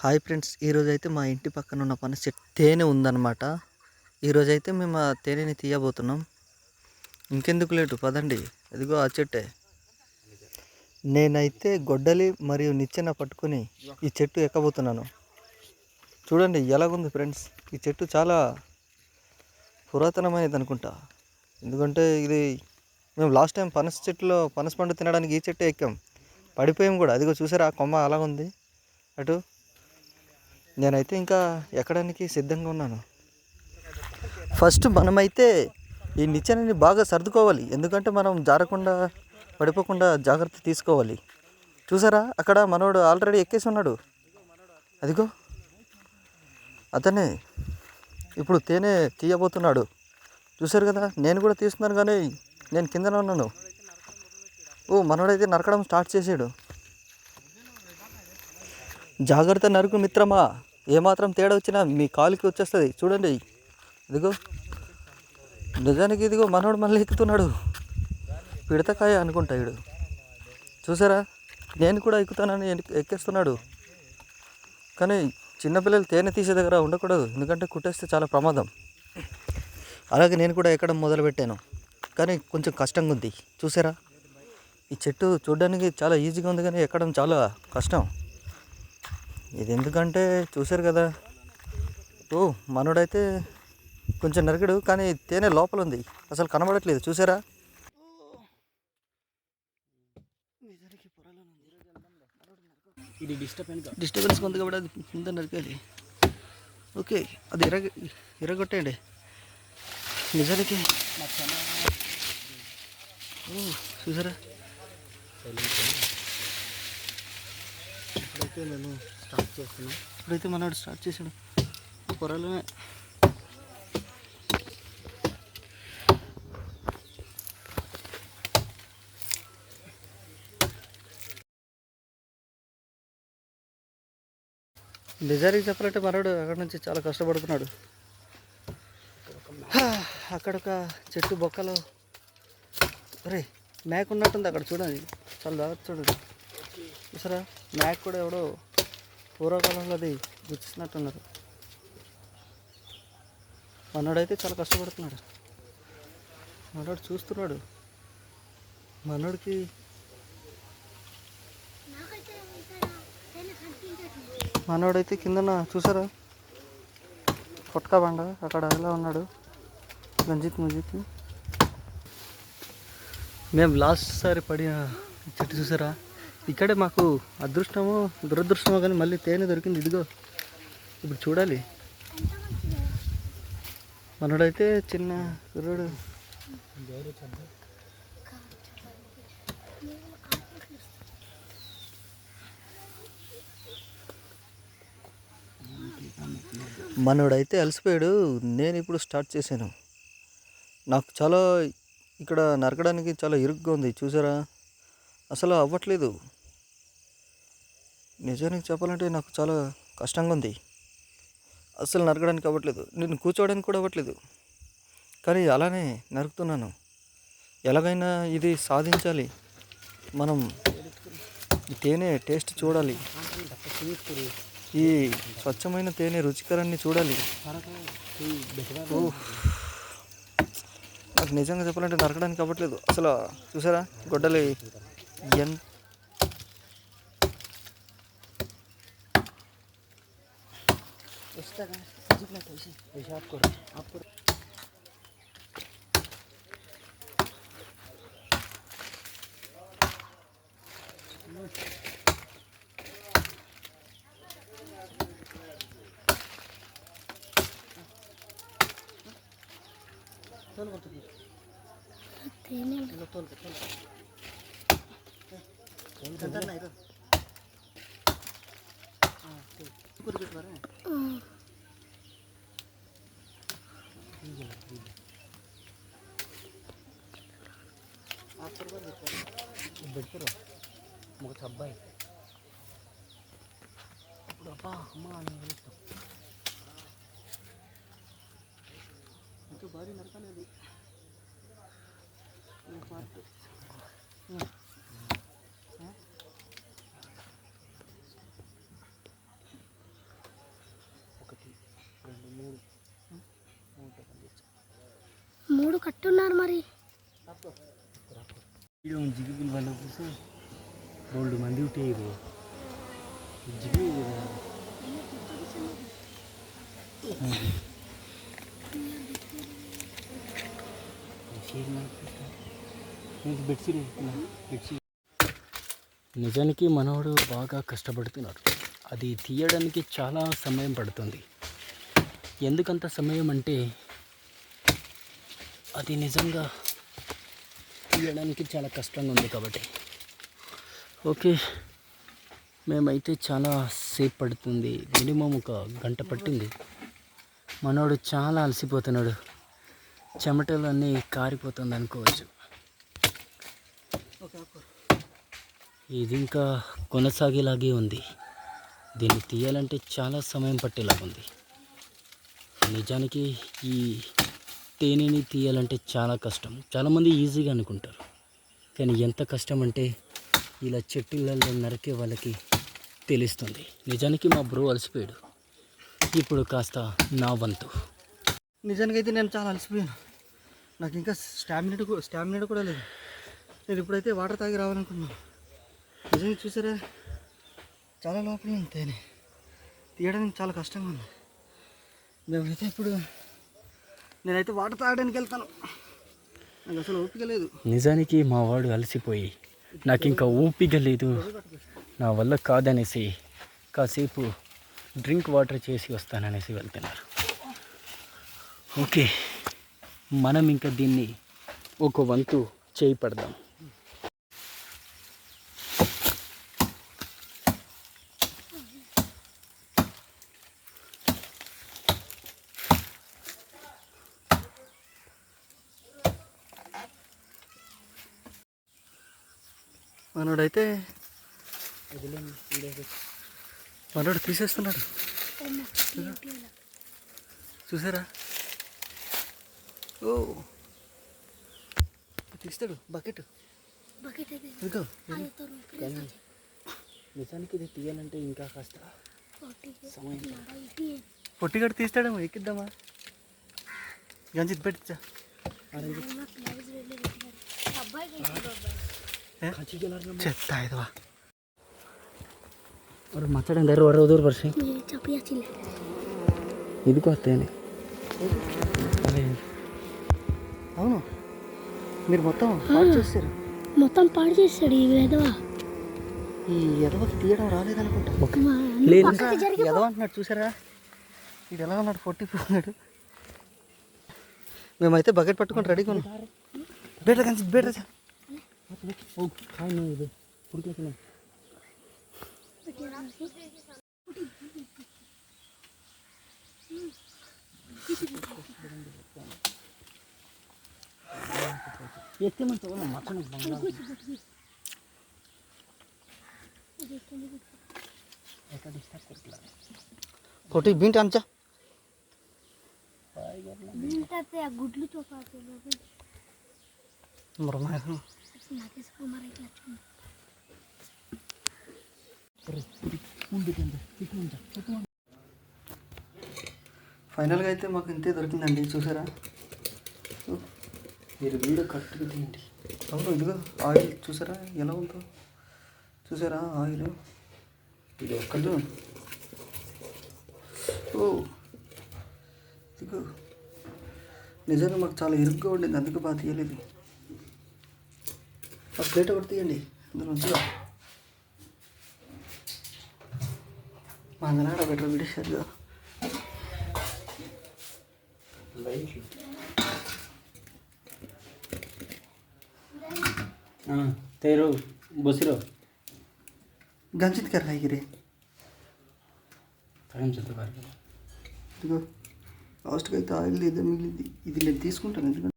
Hi friends ఈరోజు అయితే మా ఇంటి పక్కన ఉన్న పని చెట్టు తేనె ఉందన్నమాట. ఈరోజు అయితే మేము ఆ తేనెని తీయబోతున్నాం. ఇంకెందుకు లేటు పదండి. ఇదిగో ఆ చెట్టే. నేనైతే గొడ్డలి మరియు నిచ్చెన పట్టుకొని ఈ చెట్టు ఎక్కబోతున్నాను. చూడండి ఎలాగుంది ఫ్రెండ్స్. ఈ చెట్టు చాలా పురాతనమైనది అనుకుంటా ఎందుకంటే ఇది మేము లాస్ట్ టైం పనస చెట్టులో పనస పండు తినడానికి ఈ చెట్టే ఎక్కాం. పడిపోయాం కూడా. అదిగో చూసారా ఆ కొమ్మ అలాగుంది. ఉంది అటు నేనైతే ఇంకా ఎక్కడానికి సిద్ధంగా ఉన్నాను. ఫస్ట్ మనమైతే ఈ నిచ్చెనని బాగా సర్దుకోవాలి. ఎందుకంటే మనం జారకుండా పడిపోకుండా జాగ్రత్త తీసుకోవాలి. చూసారా? అక్కడ మనోడు ఆల్రెడీ ఎక్కేసి ఉన్నాడు. అదిగో. అతనే ఇప్పుడు తేనె తీయబోతున్నాడు. చూశారు కదా? నేను కూడా తీస్తున్నాను కానీ నేను కిందనే ఉన్నాను. ఓ మనోడైతే నరకడం స్టార్ట్ చేసాడు జాగ్రత్త నరుకు మిత్రమా? ఏమాత్రం తేడా వచ్చినా మీ కాలుకి వచ్చేస్తుంది. చూడండి. ఇదిగో. నిజానికి ఇదిగో మనోడు మళ్ళీ ఎక్కుతున్నాడు. పిడతకాయ అనుకుంటా ఇడు చూసారా? నేను కూడా ఎక్కుతానని ఎక్కేస్తున్నాడు. కానీ చిన్నపిల్లలు తేనె తీసే దగ్గర ఉండకూడదు. ఎందుకంటే కుట్టేస్తే చాలా ప్రమాదం. అలాగే నేను కూడా ఎక్కడం మొదలుపెట్టాను. కానీ కొంచెం కష్టంగా ఉంది. చూసారా? ఈ చెట్టు చూడడానికి చాలా ఈజీగా ఉంది కానీ ఎక్కడం చాలా కష్టం. ఇది ఎందుకంటే చూశారు కదా. ఓ మనోడైతే కొంచెం నరికడు కానీ తేనె లోపల ఉంది అసలు కనబడట్లేదు. చూసారా ఇది డిస్టర్బెన్స్ డిస్టర్బెన్స్ ఉంది కాబట్టి అది కింద నరికాలి. ఓకే అది ఎరగ ఎరగొట్టేయండి నిజానికి ఓ చూసారా మేము స్టార్ట్ చేస్తున్నాం. ఇప్పుడైతే మనోడు స్టార్ట్ చేసాడు పొరలోనే. నిజానికి చెప్పాలంటే మనోడు అక్కడ నుంచి చాలా కష్టపడుతున్నాడు. అక్కడ ఒక చెట్టు బొక్కలో. అరే మేక ఉన్నట్టుంది అక్కడ చూడండి. చాలా జాగ్రత్త చూడండి. చూసారా? మేక కూడా ఎవడో పూర్వకాలంలో అది గుర్తిస్తున్నట్టున్నారు. మనోడైతే చాలా కష్టపడుతున్నాడు. మనోడు చూస్తున్నాడు. మనోడికి మనోడైతే కిందన చూసారా? కొట్కా బండ అక్కడ ఎలా ఉన్నాడు? రంజిత్ ముజిత్ మేము లాస్ట్ సారి పడిన చెట్టు చూసారా? ఇక్కడే మాకు అదృష్టమో దురదృష్టమో కానీ మళ్ళీ తేనె దొరికింది. ఇదిగో ఇప్పుడు చూడాలి. మనోడైతే చిన్న కుర్రాడు. మనోడైతే అలసిపోయాడు. నేను ఇప్పుడు స్టార్ట్ చేశాను. నాకు చాలా ఇక్కడ నరకడానికి చాలా ఇరుగ్గా ఉంది. చూసారా? అసలు అవ్వట్లేదు. నిజానికి చెప్పాలంటే నాకు చాలా కష్టంగా ఉంది. అసలు నరకడానికి అవ్వట్లేదు. నేను కూర్చోవడానికి కూడా అవ్వట్లేదు. కానీ అలానే నరుకుతున్నాను. ఎలాగైనా ఇది సాధించాలి. మనం తేనె టేస్ట్ చూడాలి. ఈ స్వచ్ఛమైన తేనె రుచికరాన్ని చూడాలి. నాకు నిజంగా చెప్పాలంటే నరకడానికి అవ్వట్లేదు. అసలు చూసారా? గొడ్డలి ఎంత টাকা জিগলা পয়সা পয়সা আপ করো। আপ করো তোল করতে দিই তোল তোল তোল তোল হ্যাঁ పెడతారు ఒక అబ్బాయి. ఇప్పుడు అబ్బా అమ్మ అని పిలుస్తాం. ఇంకా భారీ నరకాలి ఒకటి రెండు మూడు. మూడు కట్టున్నారు మరి. ఇది జిగులు వల్ల కోసం బోల్డ్ మంది ఉంటే ఇది జిగులు బెడ్షీట్ బెడ్షీట్. నిజానికి మనవాడు బాగా కష్టపడుతున్నాడు. అది తీయడానికి చాలా సమయం పడుతుంది. ఎందుకంత సమయం అంటే అది నిజంగా తీయడానికి చాలా కష్టంగా ఉంది కాబట్టి. ఓకే. మేమైతే చాలా సేపు పడుతుంది. మినిమం ఒక గంట పట్టింది. మనోడు చాలా అలసిపోతున్నాడు. చెమటలు అన్నీ కారిపోతుంది అనుకోవచ్చు. ఇది ఇంకా కొనసాగేలాగే ఉంది. దీన్ని తీయాలంటే చాలా సమయం పట్టేలాగుంది. నిజానికి ఈ తేనెని తీయాలంటే చాలా కష్టం. చాలామంది ఈజీగా అనుకుంటారు. కానీ ఎంత కష్టం అంటే ఇలా చెట్టులలో నరికే వాళ్ళకి తెలుస్తుంది. నిజానికి మా బ్రో అలసిపోయాడు. ఇప్పుడు కాస్త నా వంతు. నిజానికి అయితే నేను చాలా అలసిపోయాను. నాకు ఇంకా స్టామినా కూడా స్టామినా కూడా లేదు. నేను ఇప్పుడైతే వాటర్ తాగి రావాలనుకున్నాను. నిజంగా చూసారా? చాలా లోపల ఉంది తేనె. తీయడానికి చాలా కష్టంగా ఉంది. మేమైతే ఇప్పుడు నేనైతే వాటర్ తాగడానికి వెళ్తాను. నాకు అసలు ఓపిక లేదు. నిజానికి మా వాడు అలసిపోయి. నాకు ఇంకా ఓపిక లేదు. నా వల్ల కాదనేసి కాసేపు డ్రింక్ వాటర్ చేసి వస్తాననేసి వెళ్తున్నారు. ఓకే మనం ఇంకా దీన్ని ఒక వంతు చేయి పడదాం. మనోడైతే మనోడు తీసేస్తున్నాడు. చూసారా? ఓ. తీస్తాడు బకెట్. ఇదిగో నిజానికి ఇది తీయాలంటే ఇంకా కాస్త సమయం పొట్టిగడు తీస్తాడేమో ఎక్కిద్దామా? గంజిత్ పెట్టించా అబ్బాయి. చెత్త ఇది వా ಅವ್ರು ಮಾತಾಡಂಗಾರು ಹೊರ ಹೋದ್ರು ಬರ್ಸಿ అవును మీరు మొత్తం పాడు చేస్తారు మొత్తం పాడు చేస్తాడు ఈ ఎదవ ఈ ఎదవకి తీయడం రాలేదనుకుంటా ఎదవ అంటున్నాడు చూసారా ఇది ఎలా ఉన్నాడు పొట్టిపోతున్నాడు మేమైతే బకెట్ పట్టుకొని రెడీగా ఉన్నాం బేటర్ కానీ బేటర్ फोटी बीट आमच। गुडलू चोपा मरना ఫైనల్గా అయితే మాకు ఇంతే దొరికిందండి చూసారా? మీరు వీడియో కరెక్ట్గా తీయండి. అవును ఇదిగో ఆయిల్ చూసారా ఎలా ఉందో? చూసారా ఆయిల్? ఇది ఒక్కళ్ళు ఓ ఇదిగో. నిజంగా మాకు చాలా ఇరుగ్గా ఉండింది అందుకే బాగా తీయలేదు. ఆ ప్లేట్ ఒకటి తీయండి. అందులో ఉంచుదా మా అందనాడ బెటర్ విడిచారు కదా. తేరు బొసిరో. గంజిత్ కర్ర గిరి సగం చెప్తారు ఇదిగో లాస్ట్కి అయితే ఆయిల్ ఇదే మిగిలింది. ఇది నేను తీసుకుంటాను ఎందుకంటే